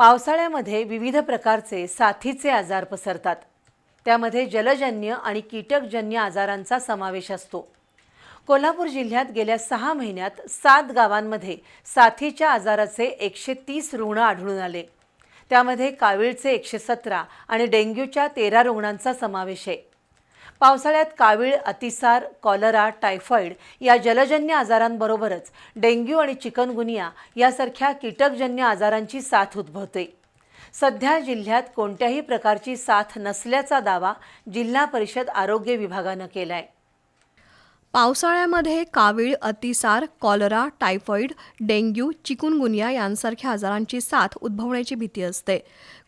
पावसाळ्यामध्ये विविध प्रकारचे साथीचे आजार पसरतात. त्यामध्ये जलजन्य आणि कीटकजन्य आजारांचा समावेश असतो. कोल्हापूर जिल्ह्यात गेल्या सहा महिन्यात सात गावांमध्ये साथीच्या आजाराचे एकशे तीस रुग्ण आढळून आले. त्यामध्ये कावीळचे एकशे सतरा आणि डेंग्यूच्या तेरा रुग्णांचा समावेश आहे. पावसाळ्यात कावीळ अतिसार कॉलरा टायफॉईड या जलजन्य आजारांबरोबरच डेंग्यू आणि चिकनगुनिया यासारख्या कीटकजन्य आजारांची साथ उद्भवते. सध्या जिल्ह्यात कोणत्याही प्रकारची साथ नसल्याचा दावा जिल्हा परिषद आरोग्य विभागानं केला आहे पावसाळ्यामध्ये कावीळ अतिसार कॉलरा टायफॉईड डेंग्यू चिकुनगुनिया यांसारख्या आजारांची साथ उद्भवण्याची भीती असते.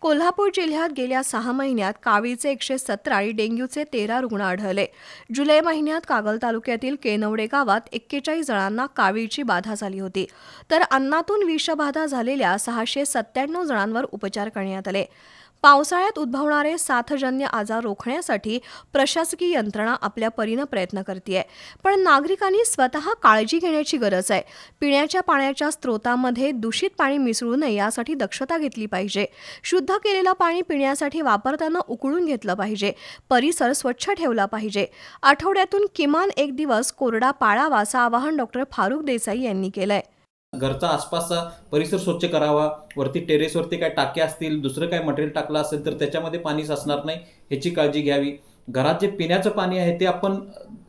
कोल्हापूर जिल्ह्यात गेल्या सहा महिन्यात कावीळचे एकशे सतरा आणि डेंग्यूचे तेरा रुग्ण आढळले. जुलै महिन्यात कागल तालुक्यातील केनवडे गावात एक्केचाळीस जणांना कावीळची बाधा झाली होती. तर अन्नातून विषबाधा झालेल्या सहाशे सत्त्याण्णव जणांवर उपचार करण्यात आले. पावसाळ्यात उद्भवणारे साथजन्य आजार रोखण्यासाठी प्रशासकीय यंत्रणा आपल्या परीनं प्रयत्न करते पण नागरिकांनी स्वतः काळजी घेण्याची गरज आहे. पिण्याच्या पाण्याच्या स्रोतामध्ये दूषित पाणी मिसळू नये यासाठी दक्षता घेतली पाहिजे. शुद्ध केलेलं पाणी पिण्यासाठी वापरताना उकळून घेतलं पाहिजे. परिसर स्वच्छ ठेवला पाहिजे. आठवड्यातून किमान एक दिवस कोरडा पाळावा असं आवाहन डॉक्टर फारुख देसाई यांनी केलंय. घरचा आसपासचा परिसर स्वच्छ करावा वरती टेरेसवरती काय टाके असतील दुसरं काय मटेरियल टाकलं असेल तर त्याच्यामध्ये पाणी साचणार नाही ह्याची काळजी घ्यावी. घरात जे पिण्याचं पाणी आहे ते आपण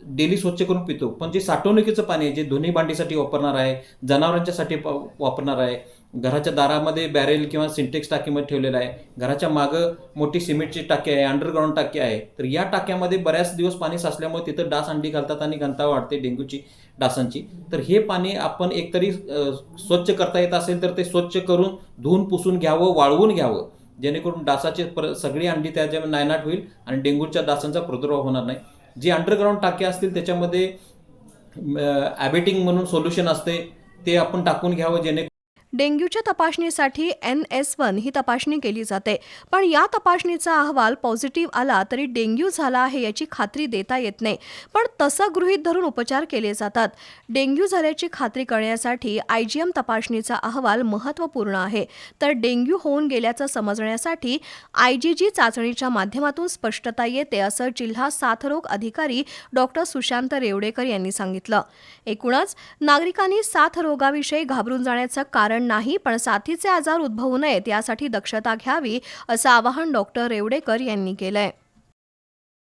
डेली स्वच्छ करून पितो. पण जे साठवणुकीचं पाणी आहे जे दोन्ही भांडीसाठी वापरणार आहे जनावरांच्यासाठी वापरणार आहे घराच्या दारामध्ये बॅरेल किंवा सिंटेक्स टाकीमध्ये ठेवलेलं आहे घराच्या मागं मोठी सिमेंटची टाकी आहे अंडरग्राऊंड टाकी आहे तर या टाक्यामध्ये बऱ्याच दिवस पाणी साचल्यामुळे तिथं डास अंडी घालतात आणि घनता वाढते डेंग्यूची डासांची. तर हे पाणी आपण एकतरी स्वच्छ करता येत असेल तर ते स्वच्छ करून धुवून पुसून घ्यावं वाळवून घ्यावं. जेणेकरून डासाचे पर सगळी अंडी त्याच्या नायनाट होईल आणि डेंग्यूच्या डासांचा प्रादुर्भाव होणार नाही. जी अंडरग्राऊंड टाके असतील त्याच्यामध्ये ॲबेटिंग म्हणून सोल्युशन असते ते आपण टाकून घ्यावं जेणे डेंग्यूच्या तपासणीसाठी एन एस वन ही तपासणी केली जाते. पण या तपासणीचा अहवाल पॉझिटिव्ह आला तरी डेंग्यू झाला आहे याची खात्री देता येत नाही. पण तसं गृहीत धरून उपचार केले जातात. डेंग्यू झाल्याची खात्री करण्यासाठी आय जी एम तपासणीचा अहवाल महत्त्वपूर्ण आहे. तर डेंग्यू होऊन गेल्याचं समजण्यासाठी आय जी जी चाचणीच्या माध्यमातून स्पष्टता येते असं जिल्हा साथरोग अधिकारी डॉक्टर सुशांत रेवडेकर यांनी सांगितलं. एकूणच नागरिकांनी साथरोगाविषयी घाबरून जाण्याचं कारण कारण नाही पण साथीचे आजार उद्भवू नयेत यासाठी दक्षता घ्यावी असं आवाहन डॉक्टर रेवडेकर यांनी केलंय.